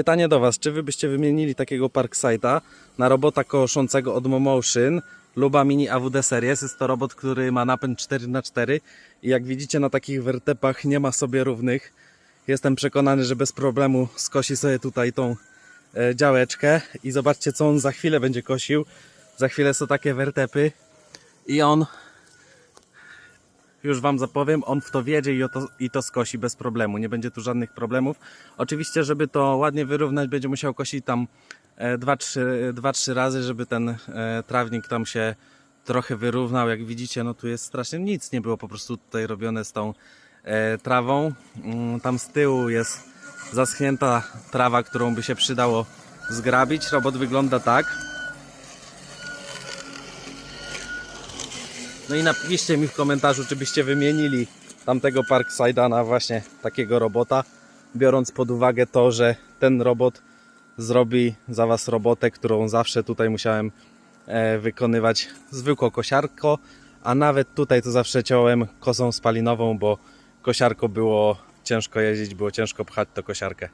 Pytanie do Was, czy Wy byście wymienili takiego Parksite'a na robota koszącego od Momotion Luba Mini AWD Series? Jest to robot, który ma napęd 4x4 i jak widzicie na takich wertepach nie ma sobie równych. Jestem przekonany, że bez problemu skosi sobie tutaj tą e, działeczkę i zobaczcie co on za chwilę będzie kosił. Za chwilę są takie wertepy i on już Wam zapowiem, on w to wiedzie i, to, i to skosi bez problemu. Nie będzie tu żadnych problemów. Oczywiście, żeby to ładnie wyrównać, będzie musiał kosić tam 2-3 razy, żeby ten e, trawnik tam się trochę wyrównał. Jak widzicie, no tu jest strasznie nic nie było po prostu tutaj robione z tą e, trawą. Mm, Tam z tyłu jest zaschnięta trawa, którą by się przydało zgrabić. Robot wygląda tak. No i napiszcie mi w komentarzu, czy byście wymienili tamtego Parkside'a na właśnie takiego robota, biorąc pod uwagę to, że ten robot zrobi za Was robotę, którą zawsze tutaj musiałem e, wykonywać zwykłą kosiarko, a nawet tutaj to zawsze ciąłem kosą spalinową, bo kosiarko było ciężko jeździć, było ciężko pchać to kosiarkę.